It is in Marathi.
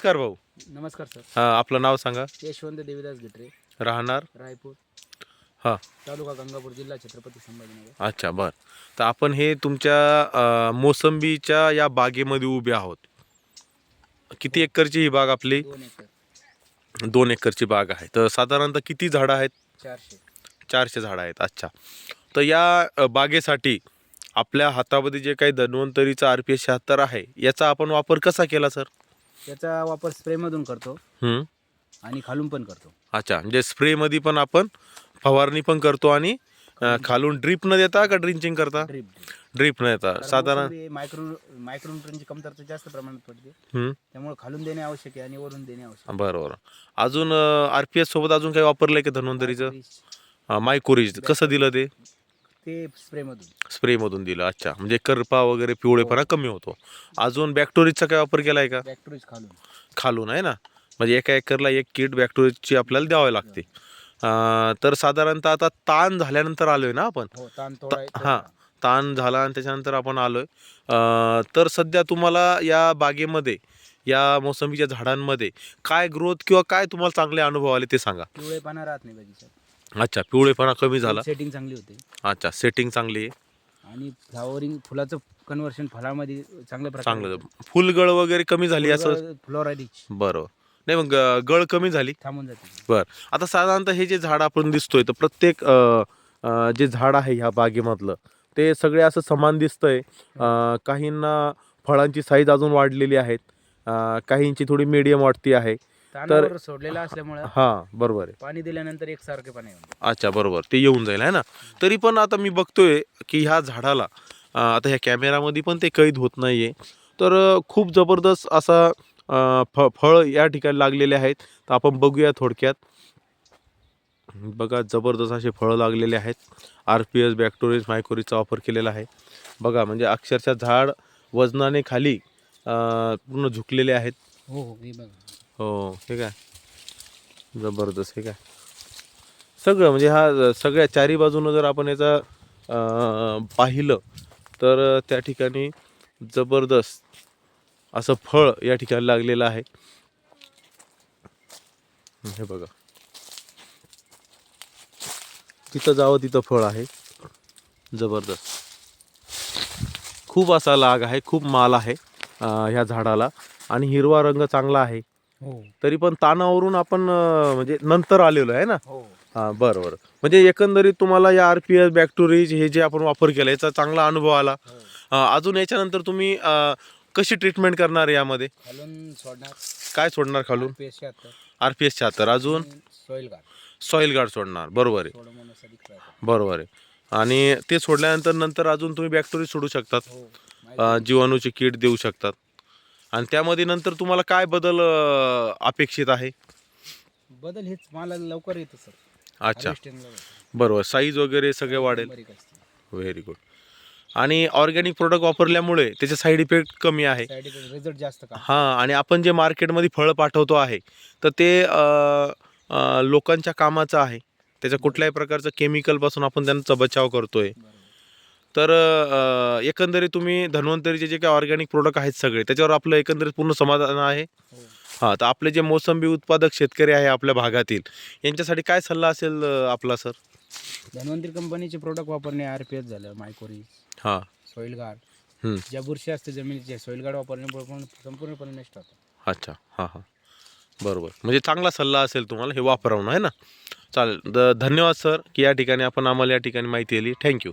नमस्कार भाऊ. नमस्कार सर. हा आपलं नाव सांगा. यशवंत देवीदास गिटरे. राहणार? रायपूर. हा. तालुका गंगापूर जिल्हा छत्रपती संभाजीनगर. अच्छा बर. तर आपण हे तुमच्या अ, मोसंबीच्या या बागेमध्ये उभे आहोत. किती एकरची ही बाग आपली? दोन एकर. दोन एकरची बाग आहे. तर साधारणतः किती झाडं आहेत? चारशे. चारशे झाडं आहेत. अच्छा. तर या अ, बागेसाठी आपल्या हातामध्ये जे काही धन्वंतरीचं आर पी एस शहात्तर आहे याचा आपण वापर कसा केला सर? त्याचा वापर स्प्रेमधून करतो. हं. आणि खालून पण करतो. अच्छा म्हणजे स्प्रेमध्ये पण आपण फवारणी पण करतो आणि अ, खालून ड्रीप न देता का ड्रिंचिंग करता? Drip drip. न देता. साधारण मायक्रो मायक्रोन्यूट्रनची कमतरता जास्त प्रमाणात पडते. हं. त्यामुळे खालून देणे आवश्यक आहे आणि वरून देणे आवश्यक बरं बरं. अजून आर पी एस सोबत अजून काही वापरलंय का धन्वंतरीचं? आहे. मायकोरीज. कसं दिलं ते? ते स्प्रेमधून स्प्रेमधून दिलं अच्छा. म्हणजे करपा वगैरे पिवळेपणा कमी होतो. अजून बॅक्टोरीजचा काय वापर केला आहे का बॅक्टेरिया खालून. खालून आहे ना? म्हणजे एका एकरला एक किट बॅक्टोरीजची आपल्याला द्यावी लागते. अं, तर साधारणतः आता ताण झाल्यानंतर आलोय ना आपण? हो ताण हां ताण झाला आणि त्याच्यानंतर आपण आलोय. अं, तर सध्या तुम्हाला या बागेमध्ये या मोसंबीच्या झाडांमध्ये काय ग्रोथ किंवा काय तुम्हाला चांगले अनुभव आले ते सांगा. पिवळे पाना राहत नाही बगीच्यात. अच्छा पिवळेपणा कमी झाला. सेटिंग चांगली होते. अच्छा सेटिंग चांगली आहे. आणि फ्लावरिंग फुलाचं कन्व्हर्शन फळामध्ये प्रकारे चांगलं. फुलगळ वगैरे कमी झाली असं? फ्लोरा रिच बरं. नाही मग गळ कमी झाली? थांबून जाते. बर. आता साधारणतः हे जे झाड आपण दिसतोय तर प्रत्येक अं, अं, जे झाड आहे ह्या बागेमधलं ते सगळे असं समान दिसतंय. अं, काहींना फळांची साईज अजून वाढलेली आहेत. अं, काहींची थोडी मीडियम वाटती आहे. तानावर सोडलेला असल्यामुळे हां बरोबर आहे. पाणी दिल्यानंतर एकसारखे पाणी. अच्छा बरोबर. ते येऊन जाईल आहे ना? तरी पण आता मी बघतोय की ह्या झाडाला आता ह्या कॅमेरामध्ये पण ते कैद होत नाहीये. तर खूप जबरदस्त असा फ फळ या ठिकाणी लागलेले आहेत. तर आपण बघूया थोडक्यात. बघा जबरदस्त असे फळं लागलेले आहेत. आर पी एस बॅक्टोरियस मायकोरीजचा वापर केलेला आहे. बघा म्हणजे अक्षरशः झाड वजनाने खाली पूर्ण झुकलेले आहेत. हो हो हे बघा. हो हे काय? जबरदस्त हे काय? सगळं म्हणजे हा सगळ्या चारी बाजूनं जर आपण याचा पाहिलं तर त्या ठिकाणी जबरदस्त असं फळ या ठिकाणी लागलेलं आहे. हे बघा. तिथं जावं तिथं फळ आहे. जबरदस्त. खूप असा लाग आहे खूप माल आहे ह्या झाडाला. आणि हिरवा रंग चांगला आहे. तरी पण तानावरून आपण म्हणजे नंतर आलेलो आहे ना? हो. हां बरं बरं. म्हणजे एकंदरीत तुम्हाला या आर पी एस बॅक्टोरीज हे जे आपण वापर केला याचा चांगला अनुभव आला. हो. अजून याच्यानंतर तुम्ही अं, कशी ट्रीटमेंट करणार यामध्ये? खालून सोडणार. काय सोडणार खालून? पेश आर पी एस शहात्तर. अजून? सॉइल गार्ड सॉईल गार्ड सोडणार. बरोबर आहे. थोडं बरोबर आहे. आणि ते सोडल्यानंतर नंतर अजून तुम्ही बॅक्टेरिया सोडू शकतात. हो. अं, जीवाणूची किट देऊ शकतात. आणि त्यामध्ये नंतर तुम्हाला काय बदल अं, अपेक्षित आहे? बदल हेच मला लवकर येतं सर. अच्छा. बरोबर. साईज वगैरे सगळे वाढेल. व्हेरी गुड आणि ऑर्गॅनिक प्रोडक्ट वापरल्यामुळे त्याचे साईड इफेक्ट कमी आहे. रिझल्ट जास्त का? हां आणि आपण जे मार्केटमध्ये फळं पाठवतो आहे तर ते अं, अं, लोकांच्या कामाचं आहे. त्याच्या कुठल्याही प्रकारचं केमिकलपासून आपण त्यांचा बचाव करतोय. बरोबर तर एकंदरीत तुम्ही धन्वंतरीचे जे काही ऑर्गॅनिक प्रोडक्ट आहेत सगळे त्याच्यावर आपलं एकंदरीत पूर्ण समाधान आहे? हो. हां तर आपले जे मोसंबी उत्पादक शेतकरी आहे आपल्या भागातील यांच्यासाठी काय सल्ला असेल आपला सर? धन्वंतरी कंपनीचे प्रोडक्ट वापरणे आर पी एस झालं मायकोरी हां. Soil guard. ज्या बुरशी असते जमिनीचे सॉइल गार्ड पण संपूर्णपणे नष्ट होतं अच्छा हां हां. बरोबर. म्हणजे चांगला सल्ला असेल तुम्हाला हे वापरवणं आहे ना? चालेल. द धन्यवाद सर की या ठिकाणी आपण आम्हाला या ठिकाणी माहिती दिली. थँक्यू.